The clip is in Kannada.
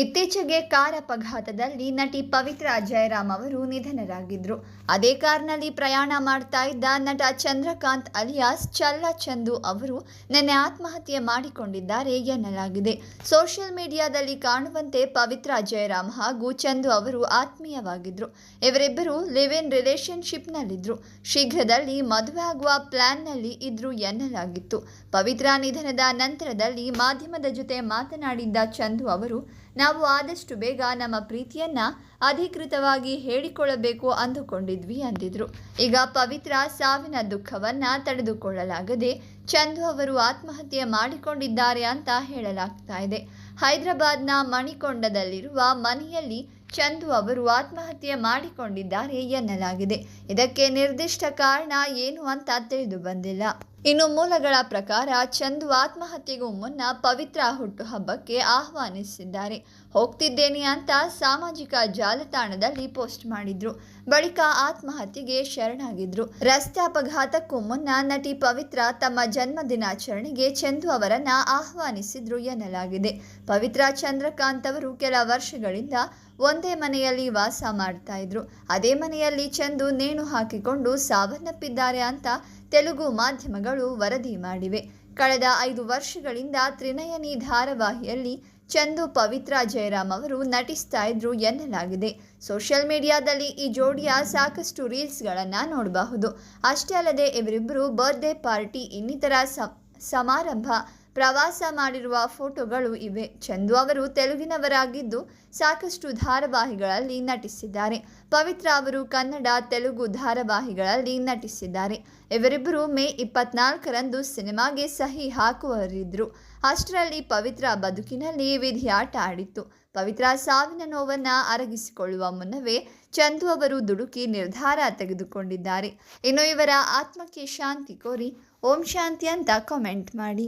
ಇತ್ತೀಚೆಗೆ ಕಾರ್ ಅಪಘಾತದಲ್ಲಿ ನಟಿ ಪವಿತ್ರ ಜಯರಾಮ್ ಅವರು ನಿಧನರಾಗಿದ್ರು. ಅದೇ ಕಾರ್ನಲ್ಲಿ ಪ್ರಯಾಣ ಮಾಡ್ತಾ ಇದ್ದ ನಟ ಚಂದ್ರಕಾಂತ್ ಅಲಿಯಾಸ್ ಚಲ್ಲ ಚಂದು ಅವರು ನಿನ್ನೆ ಆತ್ಮಹತ್ಯೆ ಮಾಡಿಕೊಂಡಿದ್ದಾರೆ ಎನ್ನಲಾಗಿದೆ. ಸೋಷಿಯಲ್ ಮೀಡಿಯಾದಲ್ಲಿ ಕಾಣುವಂತೆ ಪವಿತ್ರ ಜಯರಾಮ್ ಹಾಗೂ ಚಂದು ಅವರು ಆತ್ಮೀಯವಾಗಿದ್ರು. ಇವರಿಬ್ಬರು ಲಿವ್ ಇನ್ ರಿಲೇಷನ್ಶಿಪ್ನಲ್ಲಿದ್ದರು ಶೀಘ್ರದಲ್ಲಿ ಮದುವೆ ಆಗುವ ಪ್ಲಾನ್ನಲ್ಲಿ ಇದ್ರು ಎನ್ನಲಾಗಿತ್ತು. ಪವಿತ್ರ ನಿಧನದ ನಂತರದಲ್ಲಿ ಮಾಧ್ಯಮದ ಜೊತೆ ಮಾತನಾಡಿದ್ದ ಚಂದು ಅವರು ನಾವು ಆದಷ್ಟು ಬೇಗ ನಮ್ಮ ಪ್ರೀತಿಯನ್ನ ಅಧಿಕೃತವಾಗಿ ಹೇಳಿಕೊಳ್ಳಬೇಕು ಅಂದುಕೊಂಡಿದ್ವಿ ಅಂದಿದ್ರು. ಈಗ ಪವಿತ್ರ ಸಾವಿನ ದುಃಖವನ್ನು ತಡೆದುಕೊಳ್ಳಲಾಗದೆ ಚಂದು ಅವರು ಆತ್ಮಹತ್ಯೆ ಮಾಡಿಕೊಂಡಿದ್ದಾರೆ ಅಂತ ಹೇಳಲಾಗ್ತಾ ಇದೆ. ಹೈದರಾಬಾದ್ನ ಮಣಿಕೊಂಡದಲ್ಲಿರುವ ಮನೆಯಲ್ಲಿ ಚಂದು ಅವರು ಆತ್ಮಹತ್ಯೆ ಮಾಡಿಕೊಂಡಿದ್ದಾರೆ ಎನ್ನಲಾಗಿದೆ. ಇದಕ್ಕೆ ನಿರ್ದಿಷ್ಟ ಕಾರಣ ಏನು ಅಂತ ತಿಳಿದು ಬಂದಿಲ್ಲ. ಇನ್ನು ಮೂಲಗಳ ಪ್ರಕಾರ ಚಂದು ಆತ್ಮಹತ್ಯೆಗೂ ಮುನ್ನ ಪವಿತ್ರ ಹುಟ್ಟುಹಬ್ಬಕ್ಕೆ ಆಹ್ವಾನಿಸಿದ್ದಾರೆ. ಹೋಗ್ತಿದ್ದೇನೆ ಅಂತ ಸಾಮಾಜಿಕ ಜಾಲತಾಣದಲ್ಲಿ ಪೋಸ್ಟ್ ಮಾಡಿದ್ರು. ಬಳಿಕ ಆತ್ಮಹತ್ಯೆಗೆ ಶರಣಾಗಿದ್ರು. ರಸ್ತೆ ಅಪಘಾತಕ್ಕೂ ಮುನ್ನ ನಟಿ ಪವಿತ್ರ ತಮ್ಮ ಜನ್ಮ ದಿನಾಚರಣೆಗೆ ಚಂದು ಅವರನ್ನ ಆಹ್ವಾನಿಸಿದ್ರು ಎನ್ನಲಾಗಿದೆ. ಪವಿತ್ರ ಚಂದ್ರಕಾಂತ್ ಅವರು ಕೆಲ ವರ್ಷಗಳಿಂದ ಒಂದೇ ಮನೆಯಲ್ಲಿ ವಾಸ ಮಾಡ್ತಾ ಇದ್ರು. ಅದೇ ಮನೆಯಲ್ಲಿ ಚಂದು ನೇಣು ಹಾಕಿಕೊಂಡು ಸಾವನ್ನಪ್ಪಿದ್ದಾರೆ ಅಂತ ತೆಲುಗು ಮಾಧ್ಯಮಗಳು ವರದಿ ಮಾಡಿವೆ. ಕಳೆದ ಐದು ವರ್ಷಗಳಿಂದ ತ್ರಿನಯನಿ ಧಾರಾವಾಹಿಯಲ್ಲಿ ಚಂದು ಪವಿತ್ರ ಜಯರಾಮ್ ಅವರು ನಟಿಸ್ತಾ ಇದ್ರು ಎನ್ನಲಾಗಿದೆ. ಸೋಷಿಯಲ್ ಮೀಡಿಯಾದಲ್ಲಿ ಈ ಜೋಡಿಯ ಸಾಕಷ್ಟು ರೀಲ್ಸ್ಗಳನ್ನು ನೋಡಬಹುದು. ಅಷ್ಟೇ ಅಲ್ಲದೆ ಇವರಿಬ್ಬರು ಬರ್ತ್ಡೇ ಪಾರ್ಟಿ ಇನ್ನಿತರ ಸಮಾರಂಭ ಪ್ರವಾಸ ಮಾಡಿರುವ ಫೋಟೋಗಳು ಇವೆ. ಚಂದು ಅವರು ತೆಲುಗಿನವರಾಗಿದ್ದು ಸಾಕಷ್ಟು ಧಾರಾವಾಹಿಗಳಲ್ಲಿ ನಟಿಸಿದ್ದಾರೆ. ಪವಿತ್ರ ಅವರು ಕನ್ನಡ, ತೆಲುಗು ಧಾರಾವಾಹಿಗಳಲ್ಲಿ ನಟಿಸಿದ್ದಾರೆ. ಇವರಿಬ್ಬರು ಮೇ ಇಪ್ಪತ್ನಾಲ್ಕರಂದು ಸಿನಿಮಾಗೆ ಸಹಿ ಹಾಕುವವರಿದ್ದರು. ಅಷ್ಟರಲ್ಲಿ ಪವಿತ್ರ ಬದುಕಿನಲ್ಲಿ ವಿಧಿಯಾಟ ಆಡಿತ್ತು. ಪವಿತ್ರ ಸಾವಿನ ನೋವನ್ನು ಅರಗಿಸಿಕೊಳ್ಳುವ ಮುನ್ನವೇ ಚಂದು ಅವರು ದುಡುಕಿ ನಿರ್ಧಾರ ತೆಗೆದುಕೊಂಡಿದ್ದಾರೆ. ಇನ್ನು ಇವರ ಆತ್ಮಕ್ಕೆ ಶಾಂತಿ ಕೋರಿ, ಓಂ ಶಾಂತಿ ಅಂತ ಕಾಮೆಂಟ್ ಮಾಡಿ.